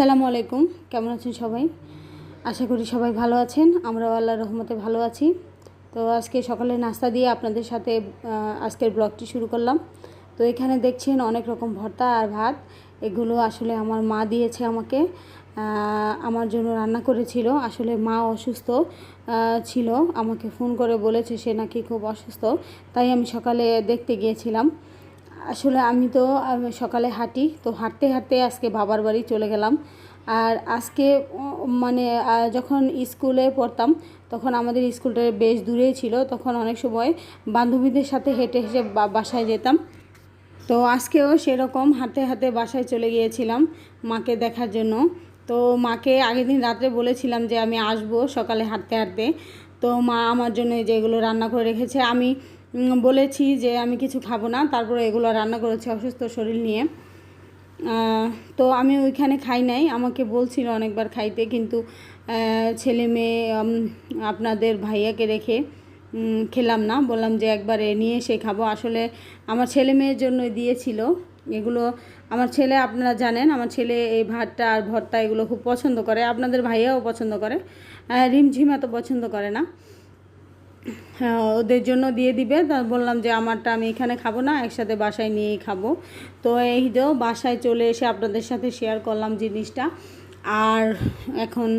আসসালামু আলাইকুম। কেমন আছেন সবাই? আশা করি সবাই ভালো আছেন। আমরাও আল্লাহ রহমতে ভালো আছি। তো আজকে সকালে নাস্তা দিয়ে আপনাদের সাথে আজকের ব্লগটি শুরু করলাম। তো এখানে দেখছেন অনেক রকম ভর্তা আর ভাত। এগুলো আসলে আমার মা দিয়েছে আমাকে। আমার জন্য রান্না করেছিল। আসলে মা অসুস্থ ছিল। আমাকে ফোন করে বলেছে সে নাকি খুব অসুস্থ। তাই আমি সকালে দেখতে গিয়েছিলাম। আসলে আমি তো সকালে হাঁটি, তো হাঁটতে হাঁটতে আজকে বাবার বাড়ি চলে গেলাম। আর আজকে মানে যখন স্কুলে পড়তাম, তখন আমাদের স্কুলটা বেশ দূরেই ছিল, তখন অনেক সময় বান্ধবীদের সাথে হেঁটে হেঁটে বাসায় যেতাম। তো আজকেও সেরকম হাঁটতে হাঁটতে বাসায় চলে গিয়েছিলাম মাকে দেখার জন্য। তো মাকে আগের দিন রাত্রে বলেছিলাম যে আমি আসব সকালে হাঁটতে হাঁটতে। তো মা আমার জন্য যেগুলো রান্না করে রেখেছে, আমি বলেছি যে আমি কিছু খাব না, তারপরে এগুলো রান্না করেছি অসুস্থ শরীর নিয়ে। তো আমি ওইখানে খাই নাই, আমাকে বলছিল অনেকবার খাইতে, কিন্তু ছেলে মেয়ে আপনাদের ভাইয়াকে রেখে খেলাম না। বললাম যে একবারে নিয়ে এসে খাব। আসলে আমার ছেলে মেয়ের জন্য দিয়েছিল এগুলো। আমার ছেলে, আপনারা জানেন, আমার ছেলে এই ভাতটা আর ভর্তা এগুলো খুব পছন্দ করে। আপনাদের ভাইয়াও পছন্দ করে। রিমঝিম এত পছন্দ করে না। ওদের জন্য দিয়ে দিবে। তা বললাম যে, আমারটা আমি এখানে খাব না, একসাথে বাসায় নিয়েই খাব। তো এই যে বাসায় চলে এসে আপনাদের সাথে শেয়ার করলাম জিনিসটা। আর এখন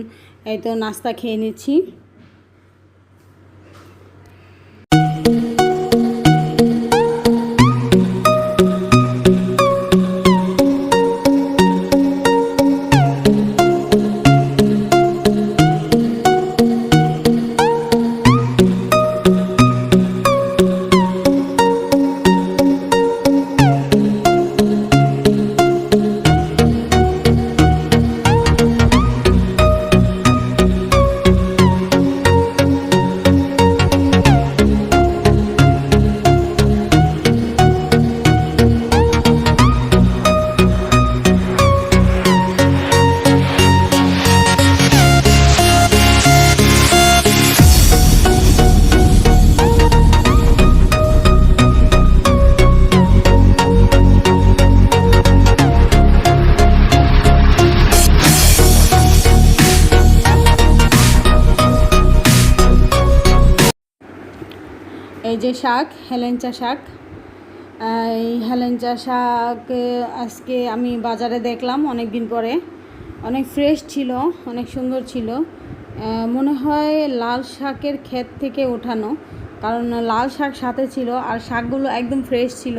এই তো নাস্তা খেয়ে নিচ্ছি। এই যে শাক, হেলেঞ্চা শাক। এই হেলেঞ্চা শাক আজকে আমি বাজারে দেখলাম অনেক দিন পরে। অনেক ফ্রেশ ছিল, অনেক সুন্দর ছিল। মনে হয় লাল শাকের ক্ষেত থেকে ওঠানো। কারণ লাল শাক সাথে ছিল আর শাকগুলো একদম ফ্রেশ ছিল।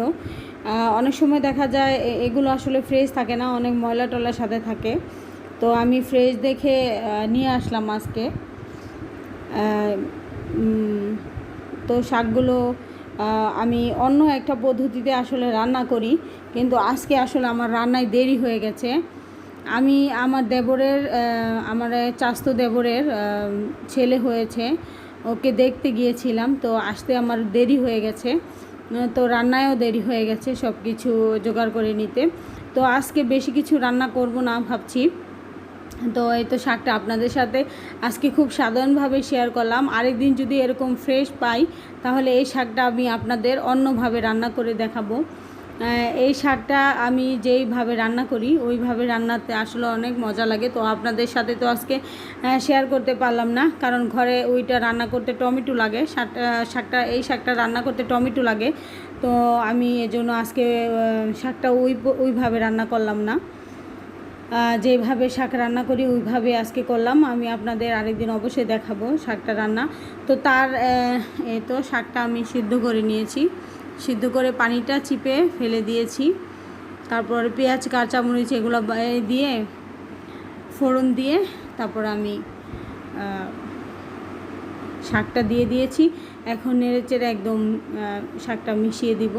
অনেক সময় দেখা যায় এগুলো আসলে ফ্রেশ থাকে না, অনেক ময়লা টলার সাথে থাকে। তো আমি ফ্রেশ দেখে নিয়ে আসলাম আজকে। তো শাকগুলো আমি অন্য একটা পদ্ধতিতে আসলে রান্না করি। কিন্তু আজকে আসলে আমার রান্নায় দেরি হয়ে গেছে। আমি আমার দেবরের আমার চাস্ত দেবরের ছেলে হয়েছে। ওকে দেখতে গিয়েছিলাম, তো আসতে আমার দেরি হয়ে গেছে। তো রান্নায়ও দেরি হয়ে গেছে সব কিছু জোগাড় করে নিতে। তো আজকে বেশি কিছু রান্না করব না ভাবছি। তো এই তো শাকটা আপনাদের সাথে আজকে খুব সাধারণভাবে শেয়ার করলাম। আরেকদিন যদি এরকম ফ্রেশ পাই, তাহলে এই শাকটা আমি আপনাদের অন্যভাবে রান্না করে দেখাবো। এই শাকটা আমি যেইভাবে রান্না করি, ওইভাবে রান্নাতে আসলে অনেক মজা লাগে। তো আপনাদের সাথে তো আজকে শেয়ার করতে পারলাম না, কারণ ঘরে ওইটা রান্না করতে টমেটো লাগে। শাকটা শাকটা, এই শাকটা রান্না করতে টমেটো লাগে। তো আমি এজন্য আজকে শাকটা ওই, ওইভাবে রান্না করলাম না। যেভাবে শাক রান্না করি, ওইভাবে আজকে করলাম। আমি আপনাদের আরেকদিন অবশ্যই দেখাবো শাকটা রান্না। তো তার এই তো শাকটা আমি সিদ্ধ করে নিয়েছি। সিদ্ধ করে পানিটা চিপে ফেলে দিয়েছি। তারপর পেঁয়াজ, কাঁচামরিচ এগুলো দিয়ে, ফোড়ন দিয়ে তারপর আমি শাকটা দিয়ে দিয়েছি। এখন নেড়েচেড়ে একদম শাকটা মিশিয়ে দিব।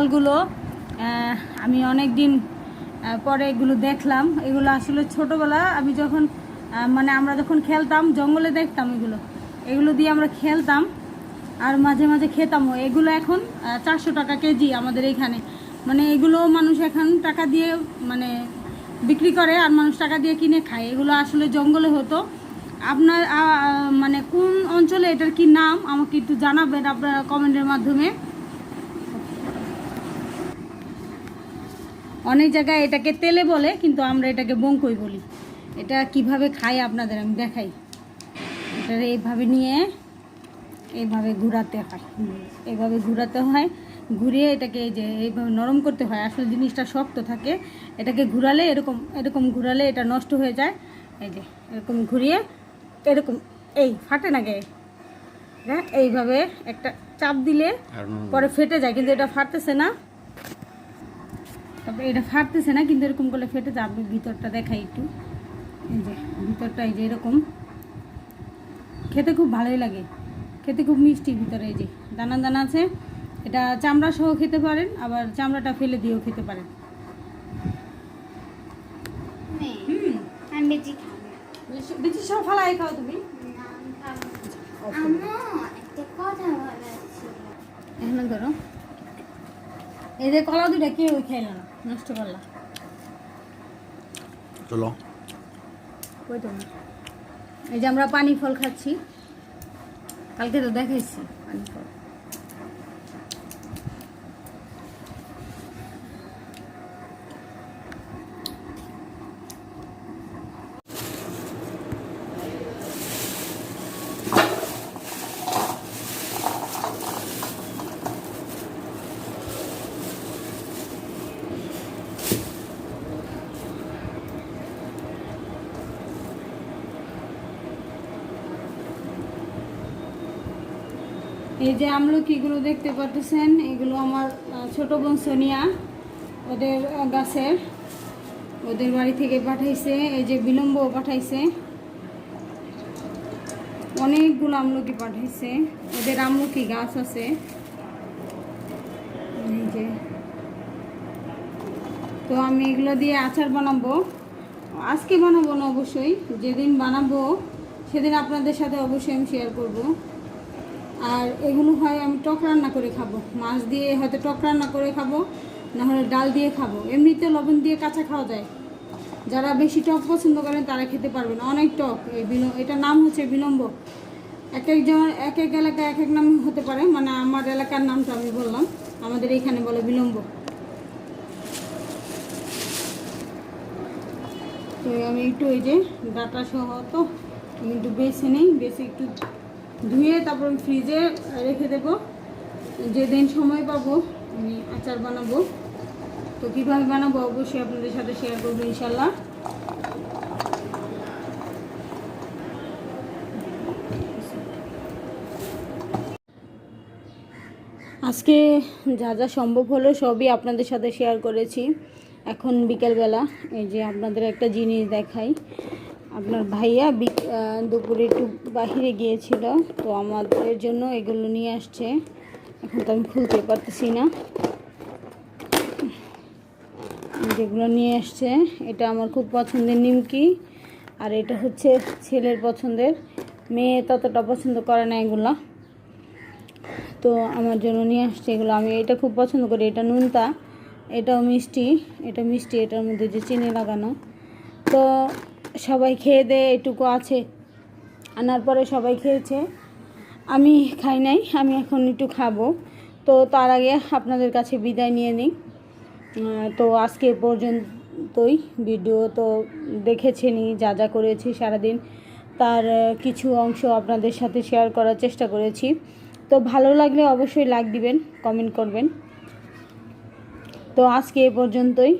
ফলগুলো আমি অনেক দিন পরে এগুলো দেখলাম। এগুলো আসলে ছোটোবেলা আমি যখন মানে আমরা যখন খেলতাম, জঙ্গলে দেখতাম এগুলো। এগুলো দিয়ে আমরা খেলতাম আর মাঝে মাঝে খেতামও এগুলো এখন চারশো টাকা কেজি আমাদের এখানে। মানে এগুলো মানুষ এখন টাকা দিয়ে মানে বিক্রি করে আর মানুষ টাকা দিয়ে কিনে খায়। এগুলো আসলে জঙ্গলে হতো। আপনার মানে কোন অঞ্চলে এটার কি নাম আমাকে একটু জানাবেন আপনারা কমেন্টের মাধ্যমে। অনেক জায়গায় এটাকে তেলে বলে কিন্তু আমরা এটাকে বঙ্কই বলি। এটা কীভাবে খাই আপনাদের আমি দেখাই। এটা এইভাবে নিয়ে এইভাবে ঘুরাতে হয়। এইভাবে ঘুরাতে হয় ঘুরিয়ে এটাকে এই যে এইভাবে নরম করতে হয়। আসলে জিনিসটা শক্ত থাকে। এটাকে ঘুরালে এরকম এরকম ঘুরালে এটা নষ্ট হয়ে যায়। এই যে এরকম ঘুরিয়ে এরকম এই ফাটে না গে হ্যাঁ এইভাবে একটা চাপ দিলে পরে ফেটে যায় কিন্তু এটা ফাটতেছে না। তারপরে এটা ফাটতেছে না কিন্তু এরকম করলে ফেটে আপনি ভিতরটা দেখাই একটু। এই যে ভিতরটা এই যে এরকম। খেতে খুব ভালোই লাগে। খেতে খুব মিষ্টি ভিতরে এই যে। দানা দানা আছে এটা চামড়া সহ খেতে পারেন আবার চামড়াটা ফেলে দিয়েও খেতে পারেন। বেশি সব ফালাই খাও তুমি। এখানে ধরো। এই যে কলা দুটা কেউ খেলো না নষ্ট করলাম চলো। কই তো না। এই যে আমরা পানি ফল খাচ্ছি। কালকে তো দেখাইছি পানি ফল। এই যে আমলকিগুলো দেখতে পাচ্ছেন এগুলো আমার ছোট বোন সোনিয়া ওদের গাছের, ওদের বাড়ি থেকে পাঠাইছে, এই যে বিলম্ব পাঠাইছে। অনেকগুলো আমলকি পাঠাইছে, ওদের আমলকি গাছ আছে। এই যে। তো আমি এগুলো দিয়ে আচার বানাবো। আজকে বানাবো না অবশ্যই, যেদিন বানাবো, সেদিন আপনাদের সাথে অবশ্যই আমি শেয়ার করব। আর এগুলো হয় আমি টক রান্না করে খাব। মাছ দিয়ে হয়তো টক রান্না করে খাব না হলে ডাল দিয়ে খাব। এমনিতে লবণ দিয়ে কাঁচা খাওয়া যায়। যারা বেশি টক পছন্দ করেন তারা খেতে পারবেন। অনেক টক। এই বিল এটার নাম হচ্ছে বিলম্ব। এক এক একজন এক এক এলাকা এক এক নাম হতে পারে। মানে আমার এলাকার নামটা আমি বললাম। আমাদের এইখানে বলে বিলম্ব। তো আমি একটু এই যে ডাটা সহ তো একটু বেছে নেই। বেছে একটু ধুয়ে তারপর ফ্রিজে রেখে দেবো। যেদিন সময় পাবো আমি আচার বানাবো। তো কীভাবে বানাবো অবশ্যই আপনাদের সাথে শেয়ার করব ইনশাল্লাহ আজকে যা যা সম্ভব হলো সবই আপনাদের সাথে শেয়ার করেছি। এখন বিকেলবেলা, এই যে আপনাদের একটা জিনিস দেখাই। আপনার ভাইয়া দুপুরে একটু বাহিরে গিয়েছিল, তো আমাদের জন্য এগুলো নিয়ে আসছে। এখন তো আমি খুলতে পারতেছি না। যেগুলো নিয়ে আসছে, এটা আমার খুব পছন্দের নিমকি, আর এটা হচ্ছে ছেলের পছন্দের। মেয়ে ততটা পছন্দ করে না এগুলো। তো আমার জন্য নিয়ে আসছে এগুলো। আমি এটা খুব পছন্দ করি। এটা নুনতা, এটাও মিষ্টি, এটা মিষ্টি, এটার মধ্যে যে চিনি লাগানো। তো সবাই খেয়ে দেয়ে এটুকু আছে। আনার পরে সবাই খেয়েছে। আমি খাই নাই, আমি এখন একটু খাব। তো তার আগে আপনাদের কাছে বিদায় নিয়ে নিই। তো আজকে পর্যন্তই ভিডিও তো দেখেছেনই, যা যা করেছি সারাদিন। তার কিছু অংশ আপনাদের সাথে শেয়ার করার চেষ্টা করেছি। তো ভালো লাগলে অবশ্যই লাইক দিবেন, কমেন্ট করবেন। তো আজকে এ পর্যন্তই।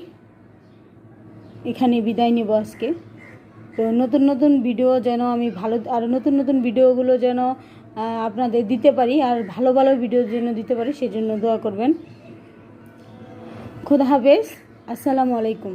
এখানে বিদায় নেব আজকে। তো নতুন নতুন ভিডিও যেন আমি ভালো, আর নতুন নতুন ভিডিওগুলো যেন আপনাদের দিতে পারি, আর ভালো ভালো ভিডিও যেন দিতে পারি, সেজন্য দোয়া করবেন। খুদা হাফেজ, আসসালামু আলাইকুম।